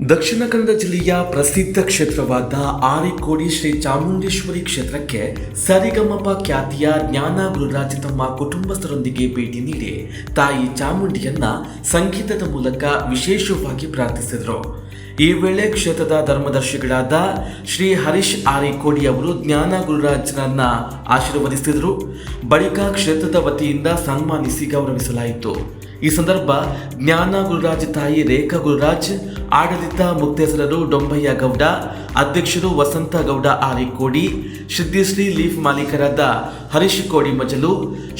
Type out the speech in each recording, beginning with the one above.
ದಕ್ಷಿಣ ಕನ್ನಡ ಜಿಲ್ಲೆಯ ಪ್ರಸಿದ್ಧ ಕ್ಷೇತ್ರವಾದ ಆರಿಕೋಡಿ ಶ್ರೀ ಚಾಮುಂಡೇಶ್ವರಿ ಕ್ಷೇತ್ರಕ್ಕೆ ಸರಿಗಮಪ ಖ್ಯಾತಿಯ ಜ್ಞಾನ ಗುರುರಾಜ ತಮ್ಮ ಕುಟುಂಬಸ್ಥರೊಂದಿಗೆ ಭೇಟಿ ನೀಡಿ ತಾಯಿ ಚಾಮುಂಡಿಯನ್ನ ಸಂಗೀತದ ಮೂಲಕ ವಿಶೇಷವಾಗಿ ಪ್ರಾರ್ಥಿಸಿದರು. ಈ ವೇಳೆ ಕ್ಷೇತ್ರದ ಧರ್ಮದರ್ಶಿಗಳಾದ ಶ್ರೀ ಹರೀಶ್ ಆರಿಕೋಡಿ ಅವರು ಜ್ಞಾನ ಗುರುರಾಜನನ್ನ ಆಶೀರ್ವದಿಸಿದರು. ಬಳಿಕ ಕ್ಷೇತ್ರದ ವತಿಯಿಂದ ಸನ್ಮಾನಿಸಿ ಗೌರವಿಸಲಾಯಿತು. ಈ ಸಂದರ್ಭ ಜ್ಞಾನ ಗುರುರಾಜ್ ತಾಯಿ ರೇಖಾ ಗುರುರಾಜ್, ಆಡಳಿತ ಮುಕ್ತೇಸರರು ಡೊಂಬಯ್ಯ ಗೌಡ, ಅಧ್ಯಕ್ಷರು ವಸಂತ ಗೌಡ ಆರಿಕೋಡಿ ಸಿದ್ಧಿಶ್ರೀ ಲೀಫ್ ಮಾಲೀಕರಾದ ಹರೀಶ್ ಕೋಡಿ ಮಜಲು,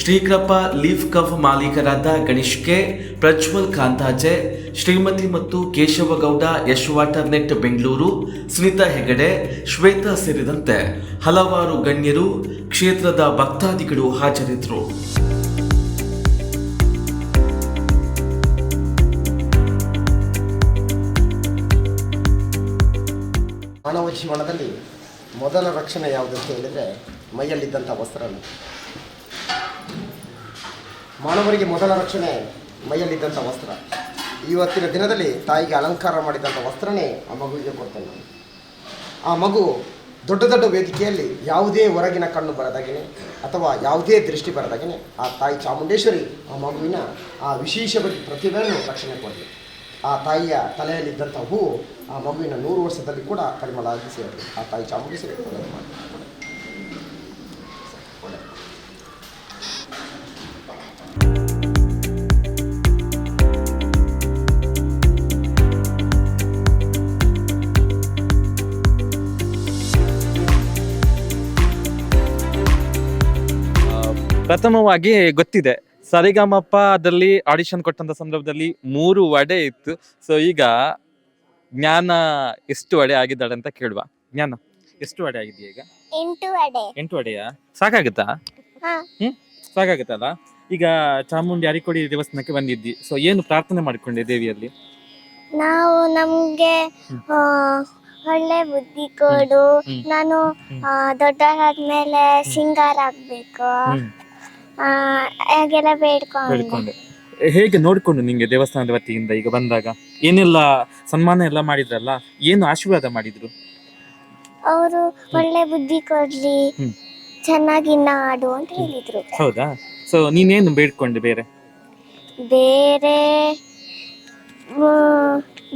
ಶ್ರೀಕೃಪ ಲೀಫ್ ಕಫ್ ಮಾಲೀಕರಾದ ಗಣೇಶ್ ಕೆ, ಪ್ರಜ್ವಲ್ ಕಾಂತಾಜೆ, ಶ್ರೀಮತಿ ಮತ್ತು ಕೇಶವಗೌಡ ಯಶ್ ವಾಟರ್ ನೆಟ್ ಬೆಂಗಳೂರು, ಸ್ಮಿತಾ ಹೆಗಡೆ, ಶ್ವೇತಾ ಸೇರಿದಂತೆ ಹಲವಾರು ಗಣ್ಯರು ಕ್ಷೇತ್ರದ ಭಕ್ತಾದಿಗಳು ಹಾಜರಿದ್ದರು. ಮಾನವ ಜೀವನದಲ್ಲಿ ಮೊದಲ ರಕ್ಷಣೆ ಯಾವುದು ಅಂತ ಹೇಳಿದರೆ ಮೈಯಲ್ಲಿದ್ದಂಥ ವಸ್ತ್ರಗಳು. ಮಾನವರಿಗೆ ಮೊದಲ ರಕ್ಷಣೆ ಮೈಯಲ್ಲಿದ್ದಂಥ ವಸ್ತ್ರ. ಇವತ್ತಿನ ದಿನದಲ್ಲಿ ತಾಯಿಗೆ ಅಲಂಕಾರ ಮಾಡಿದಂಥ ವಸ್ತ್ರನೇ ಆ ಮಗುವಿಗೆ ಕೊಡ್ತೇನೆ ನಾನು. ಆ ಮಗು ದೊಡ್ಡ ದೊಡ್ಡ ವೇದಿಕೆಯಲ್ಲಿ ಯಾವುದೇ ಹೊರಗಿನ ಕಣ್ಣು ಬರದಾಗೇನೆ ಅಥವಾ ಯಾವುದೇ ದೃಷ್ಟಿ ಬರದಾಗೇನೆ ಆ ತಾಯಿ ಚಾಮುಂಡೇಶ್ವರಿ ಆ ಮಗುವಿನ ಆ ವಿಶೇಷ ಪ್ರತಿಭೆಯನ್ನು ರಕ್ಷಣೆ ಕೊಡಲಿ. ಆ ತಾಯಿಯ ತಲೆಯಲ್ಲಿದ್ದಂಥ ಹೂವು ಆ ಮಗುವಿನ ನೂರು ವರ್ಷದಲ್ಲಿ ಕೂಡ ಪರಿಮಳ ಆಗಿ ಆ ತಾಯಿ ಚಾಮುಂಡೇಶ್ವರಿ ಪ್ರಥಮವಾಗಿ ಗೊತ್ತಿದೆ. ಸರಿಗಮಪದಲ್ಲಿ ಆಡಿಷನ್ ಕೊಟ್ಟಂತ ಸಂದರ್ಭದಲ್ಲಿ ಮೂರು ವಡೆ ಇತ್ತು. ಸೊ ಈಗ ಜ್ಞಾನ ಎಷ್ಟು ವಡೆ ಆಗಿದ್ದಾಳೆ ಅಂತ ಕೇಳುವ. ಜ್ಞಾನ ಎಷ್ಟು ವಡೆ ಆಗಿದೆಯಾ ಈಗ? ಎಂಟು ವಡೆ ಎಂಟು ವಡೆಯಾ ಸಾಕಾಗುತ್ತಾ? ಹಾ. ಹ್ಮ್ ಸಾಕಾಗುತ್ತಲ್ಲ? ಈಗ ಚಾಮುಂಡಿ ಅರಿಕೊಡಿ ದೇವಸ್ಥಾನಕ್ಕೆ ಬಂದಿದ್ದಿ. ಸೊ ಏನು ಪ್ರಾರ್ಥನೆ ಮಾಡಿಕೊಂಡೆ ದೇವಿಯಲ್ಲಿ? ನಾವು ನಮ್ಗೆ. ಆ, ಒಳ್ಳೆ ಬುದ್ಧಿ ಕೊಡು. ಹ್ಮ್. ನಾನು ಹ್ಮ್. ಆ, ದೊಡ್ಡವರಾದ್ಮೇಲೆ ಸಿಂಗಾರ ಆಗ್ಬೇಕು. ಹ್ಮ್. ಆ, ಹಾಗೆಲ್ಲ ಬೇಡ್ಕೊಂಡೆ. ಹೇಗೆ ನೋಡ್ಕೊಂಡು ನಿಂಗೆ ದೇವಸ್ಥಾನದ ವತಿಯಿಂದ ಈಗ ಬಂದಾಗ? ಏನೆಲ್ಲ ಸನ್ಮಾನ ಎಲ್ಲ ಮಾಡಿದ್ರಲ್ಲ? ಏನು ಆಶೀರ್ವಾದ ಮಾಡಿದ್ರು? ಅವರು ಒಳ್ಳೆ ಬುದ್ಧಿ ಕೊಡ್ಲಿ. ಚೆನ್ನಾಗಿ ನಾಡು ಅಂತ ಹೇಳಿದ್ರು. ಹೌದಾ? ಸೊ ನೀನೇನು ಬೇಡ್ಕೊಂಡೆ ಬೇರೆ? ಬೇರೆ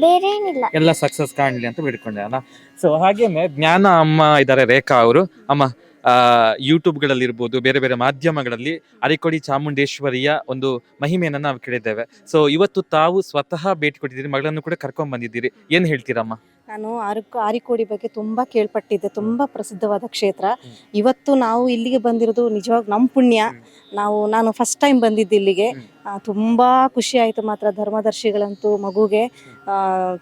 ಬೇರೆ ಏನಿಲ್ಲ ಎಲ್ಲ ಸಕ್ಸಸ್ ಕಾಣಲಿ ಅಂತ ಬೇಡ್ಕೊಂಡೆ ಅಲ್ಲ? ಸೊ ಹಾಗೇನೆ ಜ್ಞಾನ ಅಮ್ಮ ಇದ್ದಾರೆ ರೇಖಾ ಅವರು. ಅಮ್ಮ ಆ ಯೂಟ್ಯೂಬ್ಗಳಲ್ಲಿ ಇರ್ಬೋದು ಬೇರೆ ಬೇರೆ ಮಾಧ್ಯಮಗಳಲ್ಲಿ ಅರಿಕೊಡಿ ಚಾಮುಂಡೇಶ್ವರಿಯ ಒಂದು ಮಹಿಮೆಯನ್ನ ನಾವು ಕೇಳಿದ್ದೇವೆ. ಸೊ ಇವತ್ತು ತಾವು ಸ್ವತಃ ಭೇಟಿ ಕೊಟ್ಟಿದ್ದೀರಿ ಮಗಳನ್ನು ಕೂಡ ಕರ್ಕೊಂಡ್ ಬಂದಿದ್ದೀರಿ. ಏನ್ ಹೇಳ್ತೀರಮ್ಮ? ನಾನು ಆರಿಕೋ ಆರಿಕೋಡಿ ಬಗ್ಗೆ ತುಂಬಾ ಕೇಳ್ಪಟ್ಟಿದ್ದೆ ತುಂಬಾ ಪ್ರಸಿದ್ಧವಾದ ಕ್ಷೇತ್ರ. ಇವತ್ತು ನಾವು ಇಲ್ಲಿಗೆ ಬಂದಿರೋದು ನಿಜವಾಗ ನಮ್ಮ ಪುಣ್ಯ. ನಾವು ನಾನು ಫಸ್ಟ್ ಟೈಮ್ ಬಂದಿದ್ದು ಇಲ್ಲಿಗೆ. ತುಂಬಾ ಖುಷಿ ಆಯಿತು ಮಾತ್ರ ಧರ್ಮದರ್ಶಿಗಳಂತೂ ಮಗುಗೆ.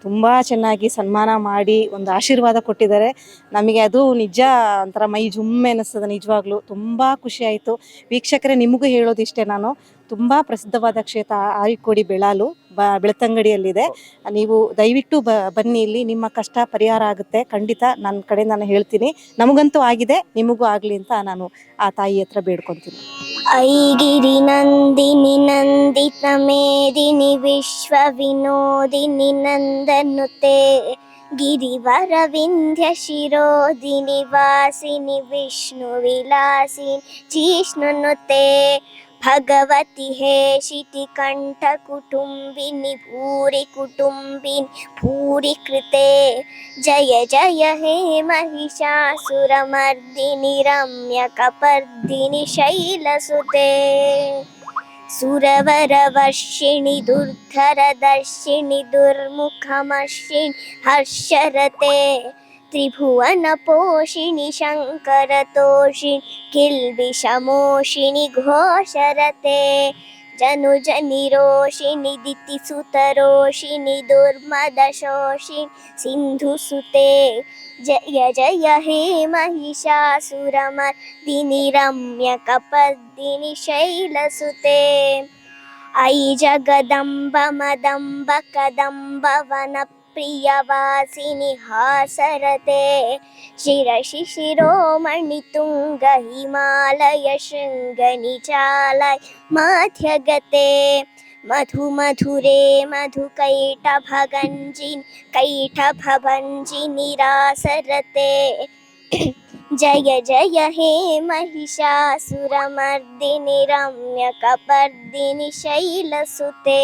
ತುಂಬ ಚೆನ್ನಾಗಿ ಸನ್ಮಾನ ಮಾಡಿ ಒಂದು ಆಶೀರ್ವಾದ ಕೊಟ್ಟಿದ್ದಾರೆ. ನಮಗೆ ಅದು ನಿಜ ಒಂಥರ ಮೈ ಜುಮ್ಮೆ ಅನ್ನಿಸ್ತದೆ, ನಿಜವಾಗ್ಲೂ. ತುಂಬ ಖುಷಿ ಆಯಿತು. ವೀಕ್ಷಕರೇ, ನಿಮಗೂ ಹೇಳೋದಿಷ್ಟೇ ನಾನು. ತುಂಬ ಪ್ರಸಿದ್ಧವಾದ ಕ್ಷೇತ್ರ ಆರಿಕೋಡಿ ಬೆಳಾಲು, ಬ, ಬೆಳ್ತಂಗಡಿಯಲ್ಲಿದೆ. ನೀವು ದಯವಿಟ್ಟು ಬನ್ನಿ ಇಲ್ಲಿ. ನಿಮ್ಮ ಕಷ್ಟ ಪರಿಹಾರ ಆಗುತ್ತೆ. ಖಂಡಿತ ನನ್ನ ಕಡೆ ನಾನು ಹೇಳ್ತೀನಿ. ನಮಗಂತೂ ಆಗಿದೆ, ನಿಮಗೂ ಆಗಲಿ ಅಂತ ನಾನು ಆ ತಾಯಿ ಹತ್ರ ಬೇಡ್ಕೊತೀನಿ. ಐಗಿರಿ ನಂದಿನಿ, ನಂದಿತ ಮೇದಿನಿ, ವಿಶ್ವ ವಿನೋದಿನಿ ನಂದನುತೆ गिरिवरविन्ध्यशिरोदिनिवासिनि विष्णुविलासिनि जिष्णुनुते भगवति हे शितिकण्ठकुटुम्बिनि भूरिकुटुम्बिनि भूरिकृते जय जय हे महिषासुरमर्दिनि रम्यकपर्दिनि शैलसुते सुरवरवर्षिणि दुर्धरदर्शिनि दुर्मुखमर्षिणि हर्षरते। त्रिभुवनपोषिणि शङ्करतोषिणि किल्बिषमोषिणि घोषरते जनुजनिरोषिणि दितिसुतरोषिणि दुर्मदशोषिणि सिन्धुसुते जय जय हे महिषासुरमर्दिनि रम्यकपर्दिनि शैलसुते अयि जगदम्ब मदम्ब कदम्ब प्रियवासिनि हासरते। शिरशिशिरोमणितुङ्गहिमालयशृङ्गनिचालय मध्यगते। मधुमधुरे मधुकैटभगञ्जिनि कैटभभञ्जिनि रासरते जय जय हे महिषासुरमर्दिनि रम्यकपर्दिनि शैलसुते।